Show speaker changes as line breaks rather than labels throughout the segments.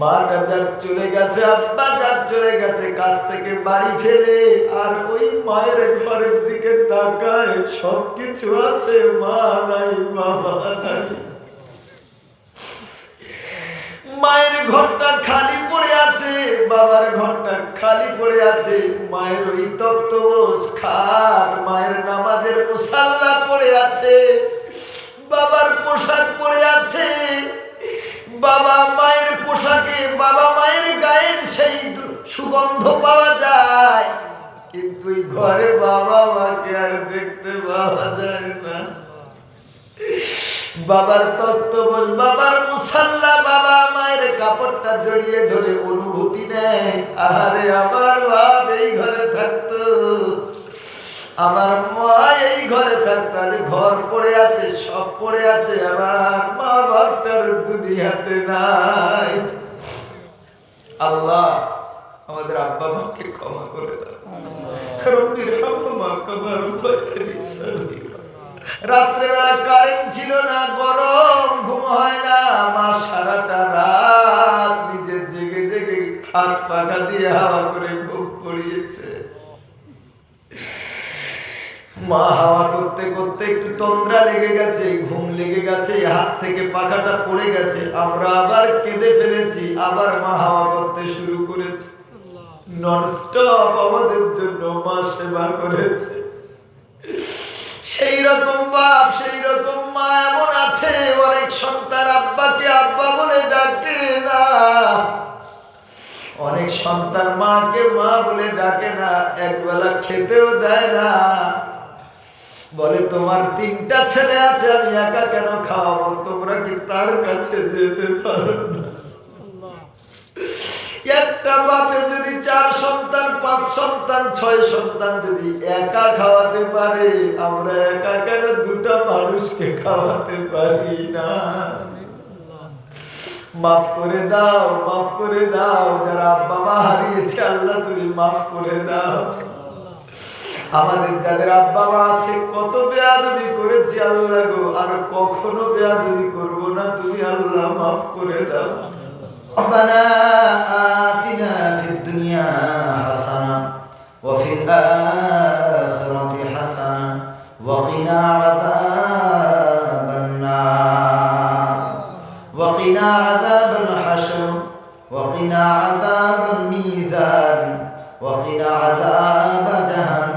মাটা যার চলে গেছে আব্বা চলে গেছে, কাছ থেকে বাড়ি ফেলে আর ওই মায়ের ঘরের দিকে তাকায় সব কিছু আছে, মা নাই, বাবা নাই। মায়ের ঘরটা খালি পড়ে আছে, বাবার ঘরটা খালি পড়ে আছে। মায়ের ওই তক্তবোস খাট, মায়ের নামাজের মুসাল্লা পড়ে আছে, বাবার পোশাক পড়ে আছে। বাবা মায়ের পোশাকে, বাবা মায়ের গায়ের সেই সুগন্ধ পাওয়া যায়। কিন্তু ঘরে বাবা মাকে আর দেখতে পাওয়া যায় না। বাবার তত্ত্ববোধ, বাবার মুসাল্লা বাবা মায়ের কাপড়টা জড়িয়ে ধরে অনুভূতি নেয়। আরে আমার বাপ এই ঘরে থাকতো। আমার মা এই ঘরে থাকতো ঘর পড়ে আছে সব পড়ে আছে আমার মা বাপটার দুনিয়াতে নাই। আল্লাহ আমাদের আব্বা মাকে ক্ষমা করে দাও। রাত্রেবেলা কারেন্ট ছিল না গরম ঘুম হয় না মা সারাটা রাত নিজের জেগে জেগে হাত পাখা দিয়ে হাওয়া করে ঘুম পড়িয়েছে। মা হাওয়া করতে করতে একটু তন্দ্রা লেগে গেছে, ঘুম লেগে গেছে, হাত থেকে পাখাটা পড়ে গেছে। আমরা আবার কেঁদে ফেলেছি, আবার মা হাওয়া করতে শুরু করেছে। ননস্টপ আমাদের জন্য মা সেবা করেছে। সেই রকম বাপ, সেই রকম মা এমন আছে, অনেক সন্তান আব্বাকে আব্বা বলে ডাকে না। অনেক সন্তান মাকে মা বলে ডাকে না, একবেলা খেতেও দেয় না। বলে, তোমার তিনটা ছেলে আছে, আমি একা কেন খাওয়াবো তোমরা কি তার কাছে যেতে পারো একটা বাপে যদি চার সন্তান, পাঁচ সন্তান, ছয় সন্তান যদি একা খাওয়াতে পারে, আমরা একা কেন দুটা মানুষকে খাওয়াতে পারি না? মাফ করে দাও, মাফ করে দাও, যারা আব্বা মা হারিয়েছে, আল্লাহ তুমি মাফ করে দাও। আমাদের যাদের আব্বা মা আছে কত বেয়াদবি করেছি আল্লাহ গো আর কখনো বেয়াদবি করবো না তুমি আল্লাহ মাফ করে দাও
ربنا آتنا في الدنيا حسنة وفي الآخرة حسنة وقنا عذاب النار وقنا عذاب الحشر وقنا عذاب الميزان وقنا عذاب جهنم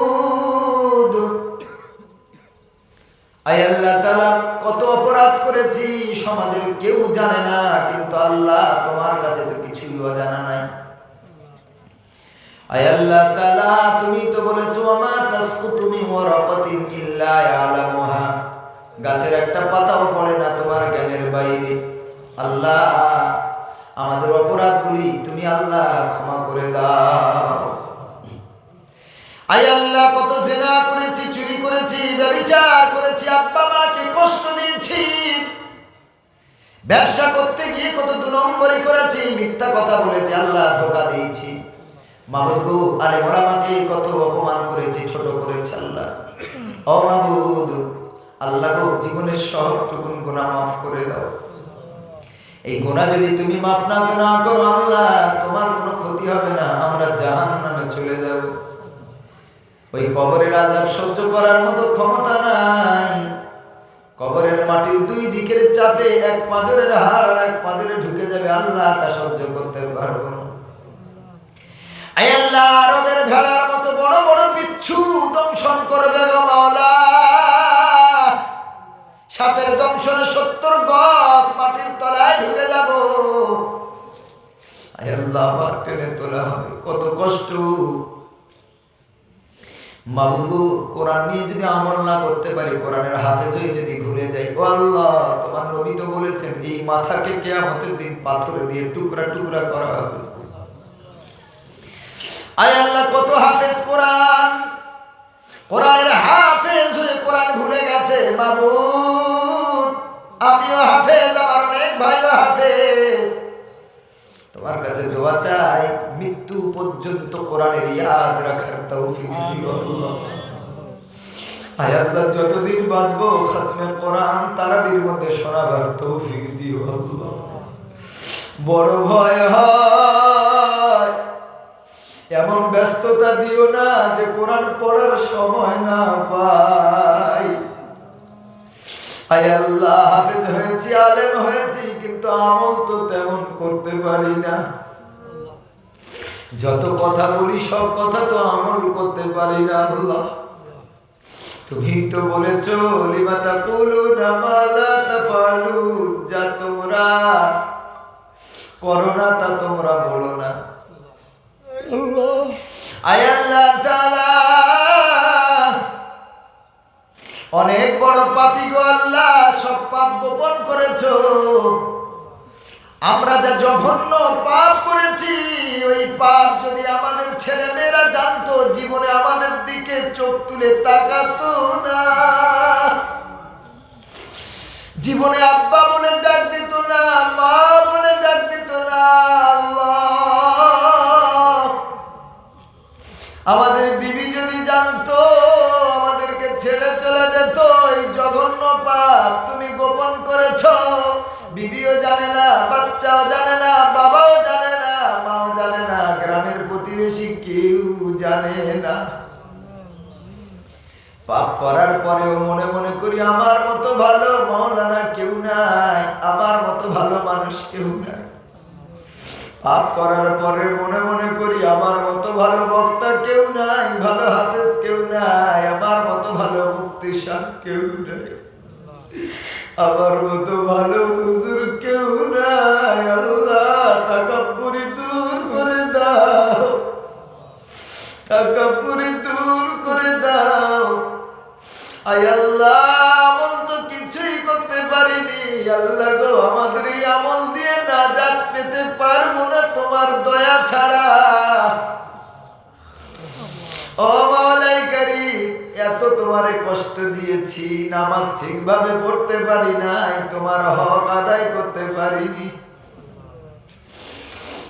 আল্লাহ কত অপরাধ করেছি, সমাজের কেউ জানে না, কিন্তু আল্লাহ তোমার কাছে তো কিছুই অজানা নাই। আল্লাহ গাছের একটা পাতাও পড়ে না তোমার জ্ঞানের বাইরে। আল্লাহ, আমাদের অপরাধগুলি তুমি আল্লাহ ক্ষমা করে দাও। আয় আল্লাহ, কত জেনা করেছি করেছি ব্যভিচার করেছি, আব্বা মাকে কষ্ট দিয়েছি। ব্যবসা করতে গিয়ে কত দু নম্বরই করেছি, মিথ্যা কথা বলেছি, আল্লাহ ধোকা দিয়েছি। মাহবুবু আরে মোরা মাকে কত অপমান করেছি, ছোট করেছি আল্লাহ। ও মাহবুদ আল্লাহ গো, জীবনের সব টুকুন গুনাহ মাফ করে দাও। এই গুনাহ যদি তুমি মাফ না তোমার কোনো ক্ষতি হবে না, আমরা জাহান্নামে চলে যাব। ওই কবরের আজাব সহ্য করার মতো ক্ষমতা নাই। কবরের মাটির দুই দিকের চাপে এক পাঁজরের হাড় আর এক পাঁজরে ঢুকে যাবে আল্লাহ, তা সহ্য করতে পারব না। আরবের ভেড়ার মতো বড় বড় বিচ্ছু দংশন করবে গো মাওলা। সাপের দংশনে সত্তর গপ মাটির তলায় ঢুকে যাব। আল্লাহ টেনে তোলা হবে, কত কষ্ট। মাবুদু কোরআন নিয়ে যদি আমল না করতে পারি, কোরআনের হাফেজ হয়ে যদি ভুলে যাই, ও আল্লাহ, তোমার নবী তো বলেছেন, এই মাথাকে কেয়ামতের দিন পাথরে দিয়ে টুকরা টুকরা করা হবে।
আয় আল্লাহ, কত হাফেজ কোরআন! কোরআনের হাফেজ হয়ে কোরআন ভুলে গেছে মাবুদ আমিও হাফেজ, আমার অনেক ভাইও হাফেজ। তোমার কাছে দোয়া চাই মৃত্যু পর্যন্ত কোরআনের ইয়াদ রাখার তৌফিক আল্লাহ যতদিন বাঁচবো খাতমে কোরআন তারাবির মধ্যে শোনাবার তৌফিক দিও আল্লাহ। বড় ভয় হয় এমন ব্যস্ততা দিও না যে কোরআন পড়ার সময় না পাই। আয় আল্লাহ, হাফেজ হয়েছি, আলেম হয়েছি, কিন্তু আমল তো তেমন করতে পারি না। যত কথা বলি, সব কথা তো আমল করতে পারি না আল্লাহ। তুমি তো বলেছ যা তোমরা করো না, তা তোমরা বলো না। অনেক আল্লাহ, সব পাপ গোপন করেছ। আমরা যা জঘন্য পাপ করেছি, ওই পাপ যদি আমাদের ছেলে মেয়েরা জানতো, জীবনে আমাদের দিকে চোখ তুলে তাকাতো না। জীবনে আব্বা বলে ডাক দিত না, মা বলে ডাক দিত না, আল্লাহ। আমাদের বিবি যদি জানতো পাপ তুমি গোপন করেছ। বিবিও জানে না, বাচ্চাও জানে না, বাবাও জানে না, মাও জানে না, গ্রামের প্রতিবেশী কেউ জানে না। পাপ করার পরেও মনে মনে করি আমার মতো ভালো মৌলানা কেউ নাই, আমার মতো ভালো মানুষ কেউ নাই। পাপ করার পরে মনে মনে করি আমার মতো ভালো বক্তা কেউ নাই, ভালো হাফেজ কেউ নাই, আমার মতো ভালো মুক্তি সাহ কেউ নাই। আমার মতো ভালো হুজুর কেউ নাই। আল্লাহ, তাকাব্বুরি দূর করে দাও। তাকাব্বুরি দূর করে দাও। আয় আল্লাহ, আমল তো কিছুই করতে পারিনি। আল্লাহ গো, আমাদের আমল দিয়ে নাজাত পেতে পারব না তোমার দয়া ছাড়া। ও তোমারে কষ্ট দিয়েছি, নামাজ ঠিকভাবে পড়তে পারি নাই, তোমার হক আদায় করতে পারিনি।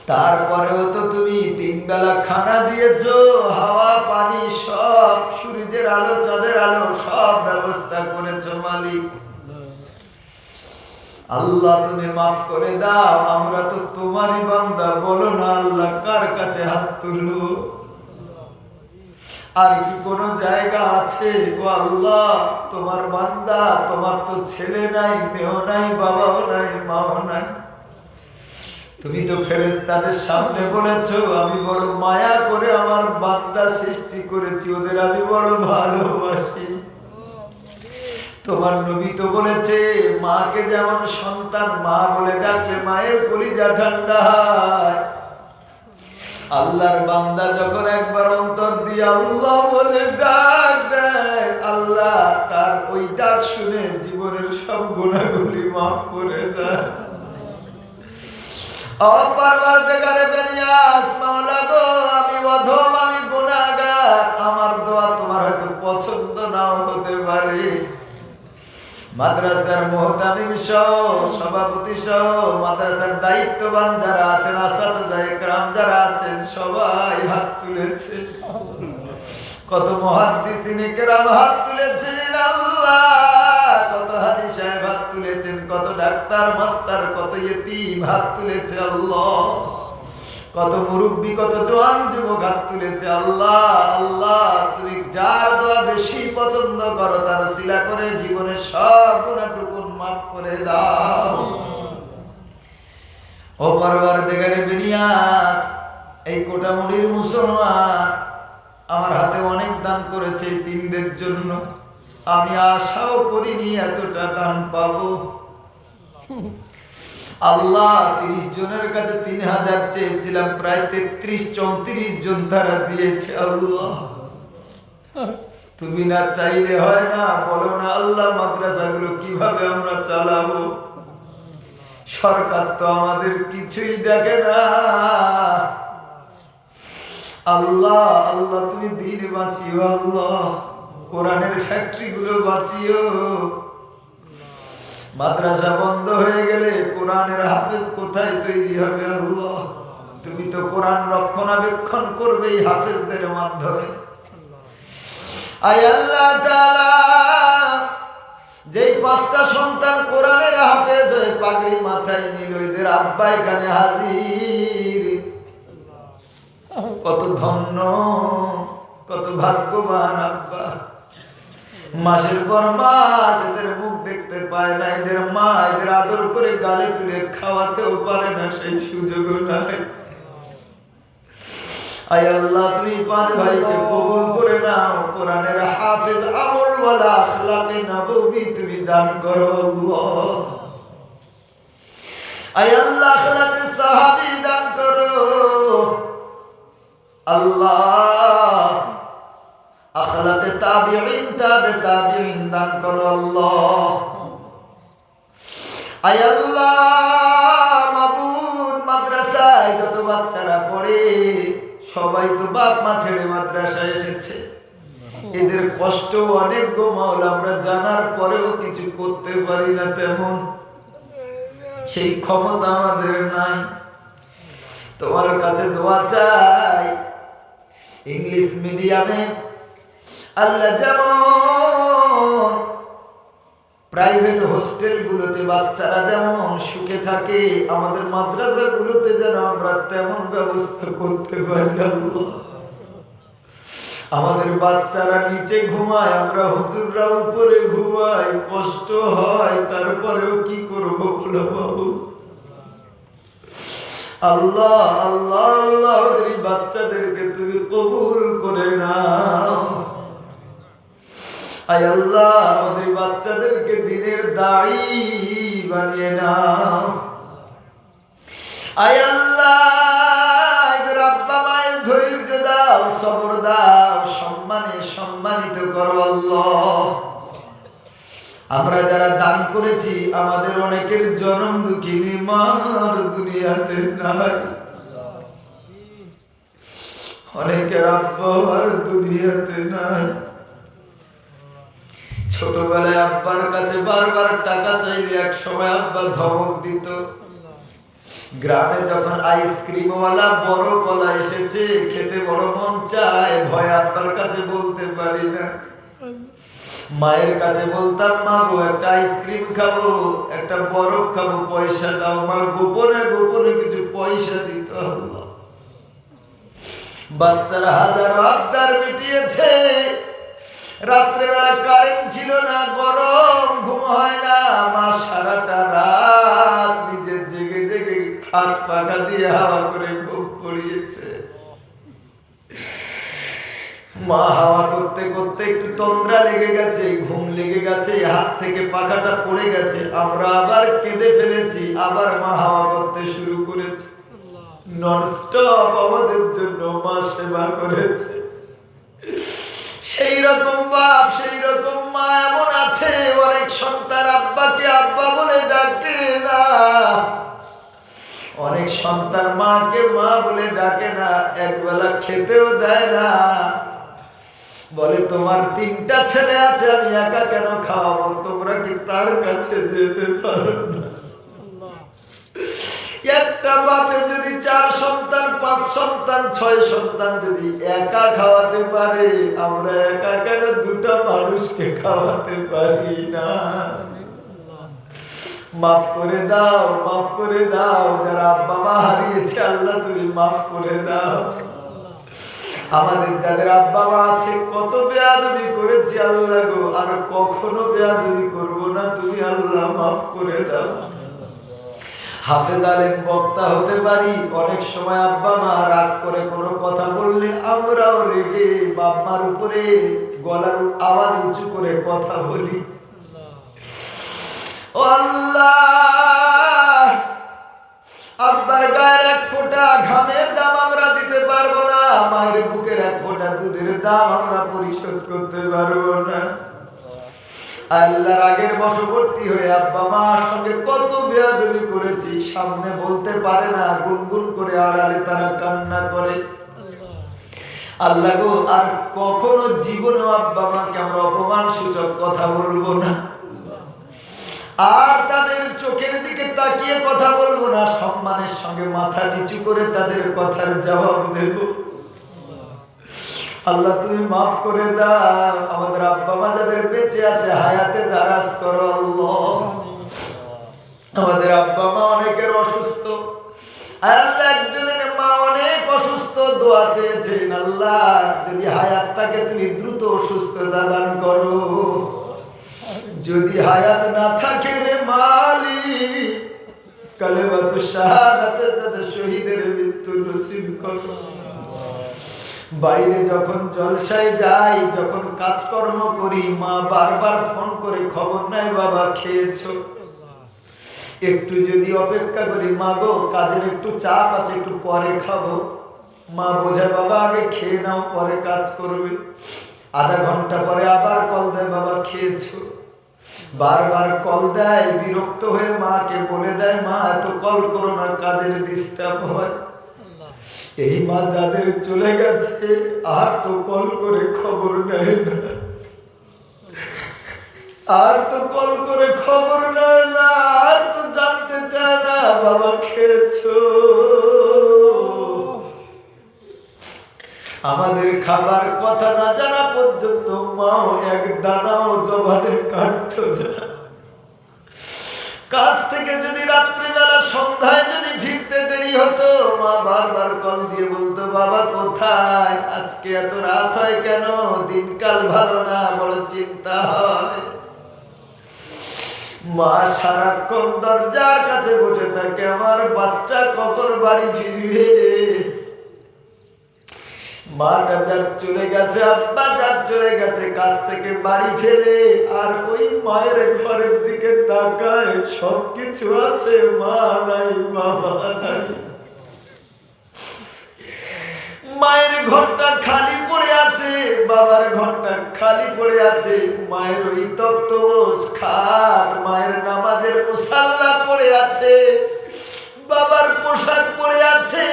তারপরেও তো তুমি তিন বেলা খানা দিয়েছ, হাওয়া, পানি সব, সূর্যের আলো, চাঁদের আলো সব ব্যবস্থা করেছ মালিক। আল্লাহ তুমি মাফ করে দাও, আমরা তো তোমারই বান্দা, বলো না আল্লাহ কার কাছে হাত তুলবো? আর কি কোনো জায়গা আছে? ও আল্লাহ, তোমার বান্দা, তোমার তো ছেলে নাই, মেয়েও নাই, বাবাও নাই, মাও নাই। তুমি তো ফেরেশতাদের সামনে বলেছ, আমি বড় মায়া করে আমার বান্দা সৃষ্টি করেছি, ওদের আমি বড় ভালোবাসি। তোমার নবী তো বলেছে, মাকে যেমন সন্তান, মা বলে ডাকলে মায়ের কলিজা ঠান্ডা হয়। আল্লাহর বান্দা যখন একবার অন্তর দিয়ে আল্লাহ বলে ডাক দেয়, আল্লাহ তার ওই ডাক শুনে জীবনের সব গুণাগুলি মাফ করে দেয়। বেনিয়াস মাদ্রাসার মোহতামিম সহ সভাপতি সহ মাদ্রাসার দায়িত্ববান যারা আছেন, আসাদ জায়করাম যারা আছেন, সবাই হাত তুলেছে কত মহাদ্দিসিনে কেরাম হাত তুলেছেন আল্লাহ, কত হাজি সাহেব হাত তুলেছেন, কত ডাক্তার, মাস্টার, কত ইয়েতিম হাত তুলেছে আল্লাহ। কত মুরব্বী, কত জোয়ান যুবক হাত তুলেছে, আল্লাহ আল্লাহ, তুমি যার দোয়া বেশি পছন্দ করো, তার শিলা করে জীবনের সব গুণাটুকুন মাফ করে দাও। ও পরবার দেগারে বেরিয়াস এই কোটামুড়ির মুসলমান আমার হাতে অনেক দান করেছে তিনদের জন্য। আমি আশাও করিনি এতটা দান পাবো। আল্লাহ তিরিশ জনের কাছে তিন হাজার চেয়েছিলাম, প্রায় তেত্রিশ, চৌত্রিশ জন তারা দিয়েছে আল্লাহ। তুমি না চাইলে হয় না, বলো না আল্লাহ মাদ্রাসাগুলো কীভাবে আমরা চালাবো? সরকার তো আমাদের কিছুই দেখে না। আল্লাহ আল্লাহ তুমি দিন বাঁচিও আল্লাহ, কোরআনের ফ্যাক্টরি গুলো বাঁচিও। মাদ্রাসা বন্ধ হয়ে গেলে কোরআনের হাফেজ কোথায় তৈরি হবে আল্লাহ? তুমি তো কোরআন রক্ষণাবেক্ষণ করবে এই হাফেজদের মাধ্যমে। আয় আল্লাহ যেই পাঁচটা সন্তান কোরআনের হাফেজ হয়ে পাগড়ি মাথায় নিল, এদের আব্বা এখানে হাজির। কত ধন্য, কত ভাগ্যবান আব্বা। মাসের পর মাস এদের মুখ দেখতে পায় না, এদের মা এদের আদর করে গালে তুলে খাওয়াতেও পারে না, সেই সুযোগ নাই। হাফেজ তুমি দান করো দান করো। আল্লাহ। আখলাকে তাবে দান করো আল্লাহ। আল্লাহ, মাবুদ মাদ্রাসায় যত বাচ্চারা পড়ে, সবাই তো বাপ মা ছেড়ে মাদ্রাসায় এসেছে। এদের কষ্ট অনেক গো মাওলা, আমরা জানার পরেও কিছু করতে পারি না তেমন। সেই ক্ষমতা আমাদের নাই। তোমার কাছে দোয়া চাই। ইংলিশ মিডিয়ামে আল্লাহ যেমন প্রাইভেট হোস্টেল গুলোতে বাচ্চারা যেমন সুখে থাকে, আমাদের মাদ্রাসা গুলোতে যেন আমরা তেমন ব্যবস্থা করতে পারি আমাদের বাচ্চারা নিচে ঘুমায়, আমরা হুজুররা উপরে ঘুমাই কষ্ট হয়, তারপরেও কি করব বলো বাবু? আল্লাহ আল্লাহ আল্লাহ বাচ্চাদেরকে তুমি কবুল করে নাও। আয় আল্লাহ, আমাদের বাচ্চাদেরকে দিনের দায়ী বানিয়ে আয় আল্লাহ আব্বা মায়ের ধৈর্য দাও, সবর দাও, সম্মানে সম্মানিত করো আল্লাহ। আমরা যারা দান করেছি, আমাদের অনেকের জন্ম দুঃখিনী মার দুনিয়াতে নাই। অনেকের আব্বা দুনিয়াতে নাই। ছোটবেলায় আব্বার কাছে বারবার টাকা চাইলে এক সময় আব্বা ধমক দিত। গ্রামে যখন আইসক্রিমওয়ালা বড় কলা এসেছে, খেতে বড় মন চায়, ভয় আব্বার কাছে বলতে পারি না। মায়ের কাছে বলতাম, মা গো, একটা আইসক্রিম খাব, একটা বরফ খাব, পয়সা দাও মা, গোপনে গোপনে কিছু পয়সা দিত বাচ্চারা হাজার আবদার মিটিয়েছে। রাত্রেবেলা কারেন্ট ছিল না, গরম, ঘুম হয় না আমার সারাটা রাত নিজের জেগে জেগে হাত পাকা দিয়ে হাওয়া করে ঘুম পড়িয়েছে। মা হাওয়া করতে করতে একটু তন্দ্রা লেগে গেছে, ঘুম লেগে গেছে, হাত থেকে পাখাটা পড়ে গেছে, আমরা আবার কেঁদে ফেলেছি, আবার মা হাওয়া করতে শুরু করেছে। ননস্টপ আমাদের জন্য মা সেবা করেছে। সেই রকম বাপ, সেই রকম মা এমন আছে, অনেক সন্তান আব্বাকে আব্বা বলে ডাকে না। অনেক সন্তান মাকে মা বলে ডাকে না, একবেলা খেতেও দেয় না। বলে, তোমার তিনটা ছেলে আছে, আমি একা কেন খাওয়াবো? তোমরা কি তার কাছে যেতে পারো না? একটা বাপে যদি চার সন্তান, পাঁচ সন্তান, ছয় সন্তান যদি একা খাওয়াতে পারে, আমরা একা কেন দুটা মানুষকে খাওয়াতে পারি না? মাফ করে দাও, মাফ করে দাও, যারা আব্বা মা হারিয়েছে, আল্লাহ তুমি মাফ করে দাও। আমাদের যাদের আব্বা মা আছে, কত বেয়াদবি করেছি আল্লাহ গো, আর কখনো বেয়াদবি করব না, তুমি আল্লাহ মাফ করে দাও। হাফেজ আলেম বক্তা হতে পারি। অনেক সময় আব্বা মা রাগ করে কোনো কথা বললে আমরাও রেগে বাম্মার উপরে গলার আওয়াজ উঁচু করে কথা বলি। আল্লাহ, আব্বার গায়ের এক ফোঁটা ঘামের দাম আমরা দিতে পারব না, মায়ের বুকের এক ফোঁটা দুধের দাম আমরা পরিশোধ করতে পারব না। আল্লাহর আগের বশবর্তী হয়ে আব্বা মার সঙ্গে কত বেয়াদবি করেছি, সামনে বলতে পারে না, গুনগুন করে আড়ালে তারা কান্না করে। আল্লাহ গো, আর কখনো জীবনে আব্বা মাকে আমরা অপমান সূচক কথা বলব না। আর তাদের চোখের দিকে তাকিয়ে কথা বলব না সম্মানের সঙ্গে মাথা নিচু করে তাদের কথার জবাব দেব। আল্লাহ, তুমি মাফ করে দাও। আমাদের আব্বা মা যাদের বেঁচে আছে, হায়াতে দারাজ করো আমাদের আব্বা মা অনেকের অসুস্থ। আল্লাহ একজনের মা অনেক অসুস্থ আল্লাহ, যদি তুমি দ্রুত দান করো। যদি হায়াত না থাকে মালি শহীদের মৃত্যু নসিব করো। বাইরে যখন জলসায় যাই, যখন কাজকর্ম করি, মা বারবার ফোন করে খবর নাই বাবা, খেয়েছো? একটু যদি অপেক্ষা করি, মা গো, কাজের একটু চাপ আছে, একটু পরে খাব। মা বোঝায়, বাবা, আগে খেয়ে নাও, পরে কাজ করবে। আধা ঘণ্টা পরে আবার কল দেয়, বাবা, খেয়েছো? বারবার কল দেয়, বিরক্ত হয়ে মাকে বলে দেয়, মা, এত কল করো না, কাজের ডিস্টার্ব হয়। এই মা যাদের চলে গেছে, আর তো কল করে খবর নেয় না। আর তো কল করে খবর নেয় না, আর তো জানতে চায় না, বাবা খেয়েছো। আমাদের খাবার কথা না জানা পর্যন্ত মাও এক দানাও জবানে কাটত না। কাজ থেকে যদি রাত্রিবেলা সন্ধ্যায় যদি হতো মা বারবার কল দিয়ে বলতো, বাবা, কোথায়? আজকে এত রাত হয় কেন? দিনকাল ভালো না, বড় চিন্তা হয়। মা সারাক্ষণ দরজার কাছে বসে থাকে, আমার বাচ্চা কখন বাড়ি ফিরবে? মাটা যার চলে গেছে, আব্বা যার চলে গেছে কাছ থেকে বাড়ি ফেরে, আর ওই মায়ের ঘরের দিকে তাকায়, সবকিছু আছে, মা নাই, বাবা নাই। মায়ের ঘরটা খালি পড়ে আছে, বাবার ঘরটা খালি পড়ে আছে। মায়ের ওই তত্ত্ববোস খাট, মায়ের নামাজের মুসাল্লা পড়ে আছে, বাবার পোশাক পড়ে আছে।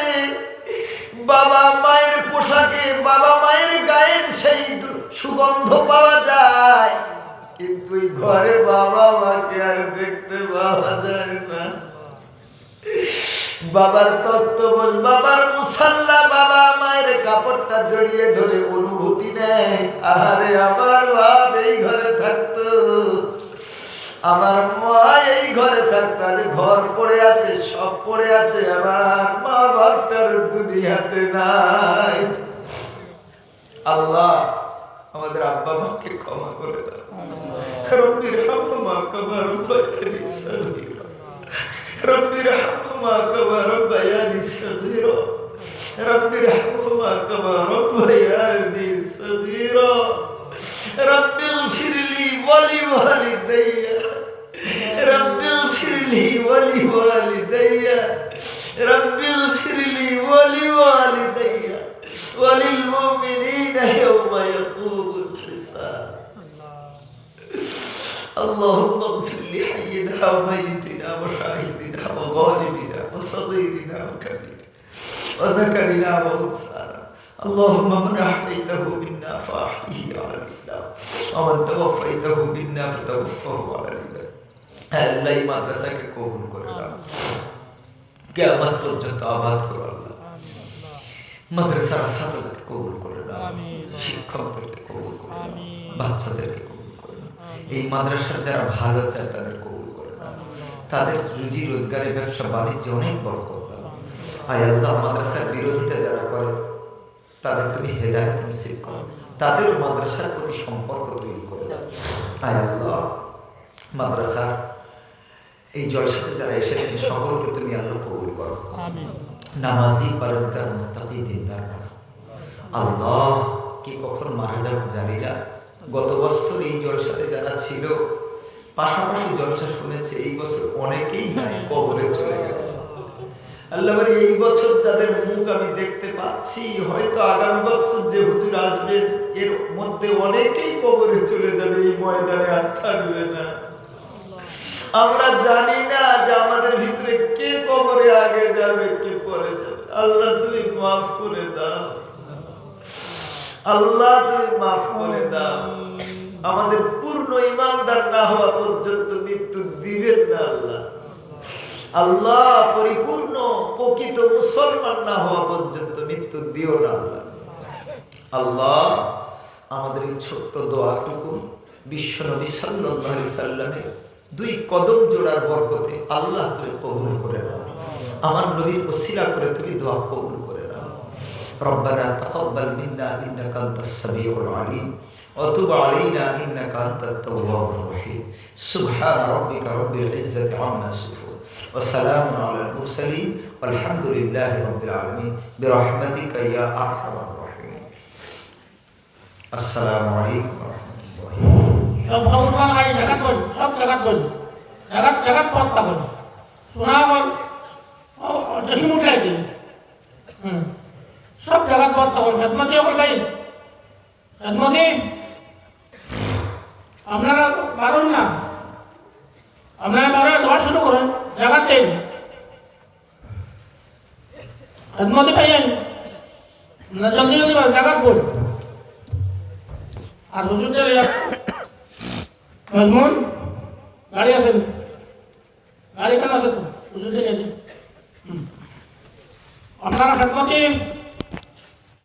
বাবা মায়ের পোশাকে, বাবা মায়ের গায়ের সেই সুগন্ধ পাওয়া যায়। কিন্তু ঘরে বাবা মাকে আর দেখতে পাওয়া যায় না। বাবার তত্ত্ববোস বাবার মুসাল্লা বাবা মায়ের কাপড়টা জড়িয়ে ধরে অনুভূতি নেয়। আরে আমার বাপ এই ঘরে থাকতো। আমার মা এই ঘরে থাকতো। আরে ঘর পড়ে আছে সব পড়ে আছে। আমার মা বাপটার দুনিয়াতে নাই। আল্লাহ আমাদের আব্বা মাকে ক্ষমা করে দাও। রব্বির হামমা কামা রব্বায়ানি সগীরা রব্বির كما ربياني صغيرا رب ارحمهما كما ربياني صغيرا رب اغفر لي ولوالدي. رب اغفر لي ولوالدي. رب اغفر لي ولوالدي. وللمؤمنين يوم يقوم الحساب. اللهم اغفر لحينا وميتنا وشاهدنا وظالمنا وصغيرنا وكبيرنا وذكرنا وانثانا اللهم من احييته منا فاحيه على الاسلام ومن توفيته منا فتوفه على الايمان আল্লাহ এই মাদ্রাসাকে কবুল করে দাও কেয়ামত পর্যন্ত আবাদ করো আল্লাহ মাদ্রাসার ছাত্রদেরকে কবুল করে দাও শিক্ষকদেরকে কবুল করে দাও বাচ্চাদেরকে কবুল করে দাও এই মাদ্রাসার যারা ভালো চায় তাদের কবুল করে দাও তাদের রুজি রোজগারের ব্যবসা বাণিজ্য অনেক বড় করে দাও আয় আল্লাহ মাদ্রাসার বিরোধিতা যারা করে তাদের তুমি হেদায়ত নসিব করো। তাদের মাদ্রাসার প্রতি সম্পর্ক তৈরি করে আয় আল্লাহ মাদ্রাসার এই জলসাতে যারা এসেছেন সকলকে তুমি আল্লাহ কবুল করো। নামাজি পারজগার মুত্তাকি দিনদার আল্লাহ কি কখন মারা যাবে জানি না। গত বছর এই জলসাতে যারা ছিল পাশাপাশি জলসা শুনেছে এই বছর অনেকেই কবরে চলে গেছে। আল্লাহ এই বছর তাদের মুখ আমি দেখতে পাচ্ছি, হয়তো আগামী বছর যে হুজুর আসবে, এর মধ্যে অনেকেই কবরে চলে যাবে, এই ময়দানে আর থাকবে না। আমরা জানি না যে আমাদের ভিতরে কে কবরে আগে যাবে, কে পরে যাবে। আল্লাহ তুমি মাফ করে দাও। আল্লাহ তুমি মাফ করে দাও। আমাদের পূর্ণ ইমানদার না হওয়া পর্যন্ত মৃত্যু দিবেন না আল্লাহ। আল্লাহ পরিপূর্ণ প্রকৃত মুসলমান না হওয়া পর্যন্ত মৃত্যু দিও না আল্লাহ। আল্লাহ আমাদের এই ছোট্ট দোয়াটুকু বিশ্ব দুই কদম জোড়ার বরকতে আল্লাহ তুমি কবুল করে নাও। আমার নবীর ওসিলা করে তুমি দোয়া কবুল করে নাও। রব্বানা তাকাব্বাল মিন্না ইন্নাকা আনতাস সামিউল আলিম। وتب علينا إنك أنت التواب الرحيم. سبحان ربك رب العزة عما يصفون. والسلام على المرسلين. والحمد لله رب العالمين. برحمتك يا أرحم الراحمين. السلام عليكم ورحمة الله
আপনারা পারুন না। আপনারা পারে দোয়া শুরু করুন, জাগাত দিন। খেদমতি পাইয়েন না জলদি জলদি জাগাত বল। আর হুজুরদের মজমুন, গাড়ি আছে। গাড়ি কেন আছে তো? হুজুরদের আপনারা খেদমতি